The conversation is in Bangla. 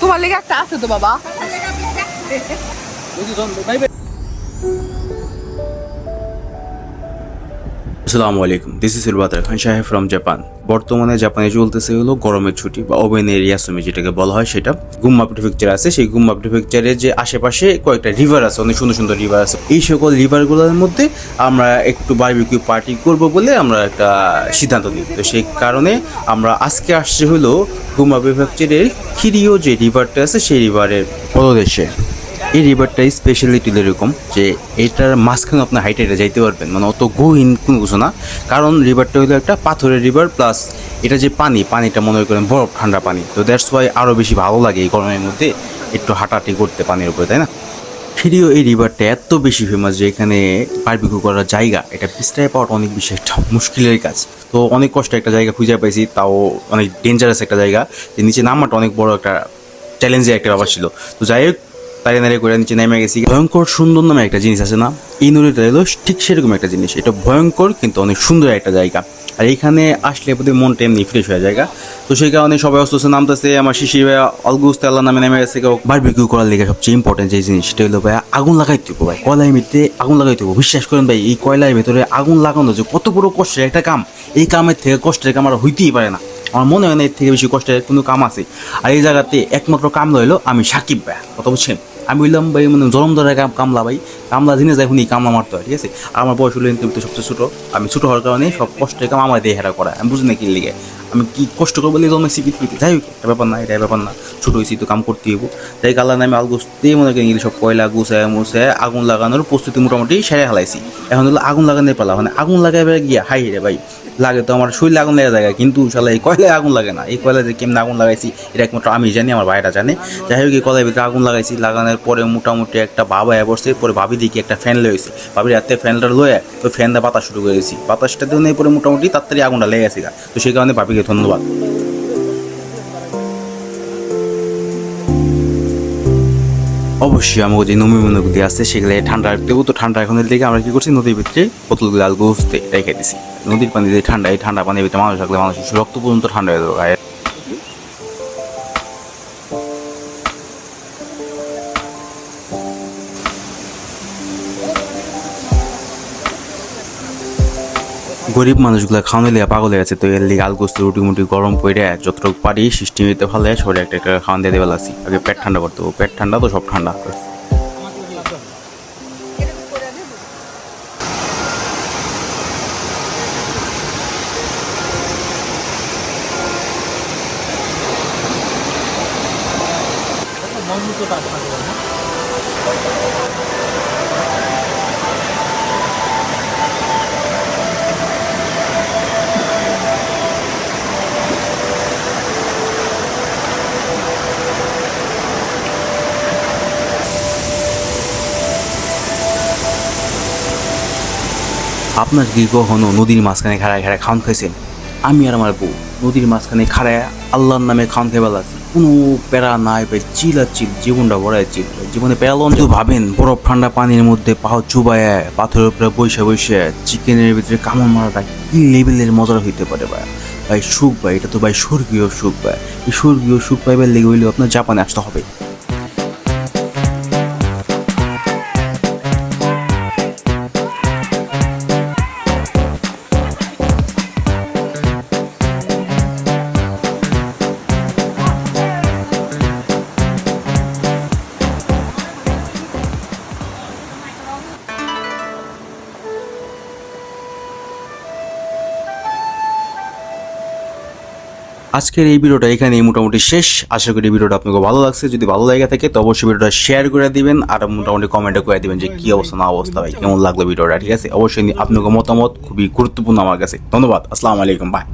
তোমার লেগে একটা আছে তো বাবা। আসসালামু আলাইকুম দিস ইজ ইলবাতার খান সাহেব ফ্রম জাপান বর্তমানে জাপানে চলতেছে হলো গরমের ছুটি বা ওভেনের ইয়াসুমি যেটাকে বলা হয়, সেটা গুম্মা প্রিফেকচার আছে। সেই গুম্মা প্রিফেকচারের যে আশেপাশে কয়েকটা রিভার আছে, অনেক সুন্দর সুন্দর রিভার আছে। এই সকল রিভারগুলোর মধ্যে আমরা একটু বারবিকিউ পার্টি করব বলে আমরা একটা সিদ্ধান্ত নিই। তো সেই কারণে আমরা আজকে আসছে হলো গুম্মা প্রিফেকচারের খিরিও যে রিভারটা আছে, সেই রিভারের পদদেশে এই রিভারটা স্পেশালিটি এরকম যে এটার মাঝখানে আপনার হাইটে এটা যাইতে পারবেন। মানে অত গহীন কোনো কিছু না। কারণ রিভারটা হলো একটা পাথরের রিভার প্লাস এটা যে পানি, পানিটা মনে করেন বরফ, ঠান্ডা পানি। তো দ্যাটস ওয়াই আরও বেশি ভালো লাগে এই গরমের মধ্যে একটু হাঁটাহাঁটি করতে পানির উপরে, তাই না? ফিরিও এই রিভারটা এত বেশি ফেমাস যে এখানে বারবিকিউ করার জায়গা, এটা পিস্তায় পাওয়াটা অনেক বেশি একটা মুশকিলের কাজ। তো অনেক কষ্ট একটা জায়গা খুঁজে পাইছি, তাও অনেক ডেঞ্জারাস একটা জায়গা। যে নিচে নামাটা অনেক বড় একটা চ্যালেঞ্জের একটা ব্যাপার ছিল। তো যাই হোক তাড়িয়ে নাড়িয়ে করে নিচে নেমে গেছি। ভয়ঙ্কর সুন্দর নামে একটা জিনিস আছে না? এই নদীটা এলো ঠিক সেরকম একটা জিনিস। এটা ভয়ঙ্কর কিন্তু অনেক সুন্দর একটা জায়গা। আর এইখানে আসলে বোধহয় মনটা এমনি ফ্রেশ হয়ে জায়গা তো সেই কারণে সবাই অস্ত নামতেছে। আমার শিশির ভাইয়া অলগুস্ত আল্লাহ নামে নেমে গেছে কেউ বারবিকিউ করার লেগে সবচেয়ে ইম্পর্টেন্ট যে জিনিস, সেটা হলো ভাইয়া আগুন লাগাইতে হবে ভাই। কয়লার মিটে আগুন লাগাইতে হবে বিশ্বাস করেন ভাই, এই কয়লার ভেতরে আগুন লাগানো যে কত বড় কষ্টের একটা কাম, এই কামের থেকে কষ্টের কাম আর হইতেই পারে না। আমার মনে হয় না এর থেকে বেশি কষ্টের কোনো কাম আছে। আর এই জায়গাতে একমাত্র কাম রইল আমি সাকিব ভাই কথা বুঝছেন? আমি বললাম, ভাই মানে জরম ধরে কাম কামলা ভাই কামলা দিনে যাই শুনি কামলা মারতে হয়, ঠিক আছে? আমার বয়স হলো কিন্তু সবচেয়ে ছোটো। আমি ছোটো হওয়ার কারণে সব কষ্টের কাম আমার দিয়ে হেরা করা আমি বুঝি না কি আমি কি কষ্ট করব বলে জন্মেছি পৃথিবীতে? যাই হোক, একটা ব্যাপার না, এটা ব্যাপার না। ছোটো হয়েছি তো কাম করতে হইব। তাই কাল্লা নামে আলগোস্তেই মনে করি সব কয়লা গুছায় মুছায় আগুন লাগানোর প্রস্তুতি মোটামুটি সেরে হালাইছি। এখন হলো আগুন লাগানোর পালা। মানে আগুন লাগাইবে গিয়া, হাই রে ভাই লাগে তো আমার শরীরে আগুন লেগে যায় কিন্তু শালা এই কয়লায় আগুন লাগে না এই কয়লা যে কেমন আগুন লাগাইছি এটা একমাত্র আমি জানি আমার ভাইটা জানে যাই হোক এই কয়লার ভিতরে আগুন লাগাইছি লাগানোর পরে মোটামুটি একটা বাবা এ বসছে পরে ভাবি দেখি একটা ফ্যান লয়েছে ভাবির হাতে ফ্যানটা লয়ে ওই ফ্যানটা বাতাস শুরু করেছি বাতাসটা দিয়ে পরে মোটামুটি তাড়াতাড়ি আগুনটা লেগে গেছে। তো সেই কারণে ভাবিকে ধন্যবাদ অবশ্যই আমাকে যে নমি মনোগুলি আছে সেগুলো ঠান্ডা রাখতেও তো ঠান্ডা এখন দিকে আমরা কি করছি নদীর ভিতরে বোতলগুলো আল গুছতে রেখে দিছি নদীর পানি দিয়ে ঠান্ডা, এই ঠান্ডা পানির ভিতরে মানুষ থাকলে মানুষের রক্ত পর্যন্ত ঠান্ডা হয়ে যাবে গরিব মানুষগুলো খাওয়ানো লিয়া পাগল হয়ে আছে তো এর লিগে আলগোস্ত রুটি মুটি গরম পড়ে যতটুকু পারি সিস্টেমিতে ভালো সরে একটা একটা খাওয়ান দিয়ে লাগছি আগে পেট ঠান্ডা করতে পেট ঠান্ডা তো সব ঠান্ডা। আপনার কি কখনো নদীর মাঝখানে খাড়ায় খাড়ায় খাওয়ান খাইছেন। আমি আর আমার বউ। নদীর মাঝখানে খাড়ায় আল্লাহর নামে খান খেয়ে আছে। কোনো প্যারা নাই ভাই চিল আর চিল জীবনটা বড়ায় চিল। জীবনে প্যারালন তো ভাবেন, বরফ ঠান্ডা পানির মধ্যে পাহাড় চুবায় পাথরের উপরে বসে বসে চিকেনের ভিতরে কামড় মারাটা কি লেভেলের মজার হইতে পারে ভাই? ভাই, সুখ ভাই, এটা তো ভাই স্বর্গীয় সুখ ভাই। এই স্বর্গীয় সুখ পাইবার লেগে হইলেও আপনার জাপানে আসতে হবে। আজকের এই ভিডিওটা এখানে মোটামুটি শেষ। আশা করি ভিডিওটা আপনাকে ভালো লাগছে। যদি ভালো লাগে থাকে, তো অবশ্যই ভিডিওটা শেয়ার করে দিবেন আর মোটামুটি কমেন্টে করে দিবেন যে কী অবস্থা, না অবস্থা ভাই, কেমন লাগল ভিডিওটা, ঠিক আছে? অবশ্যই আপনাকে মতামত খুবই গুরুত্বপূর্ণ আমার কাছে। ধন্যবাদ, আসসালামু আলাইকুম বাই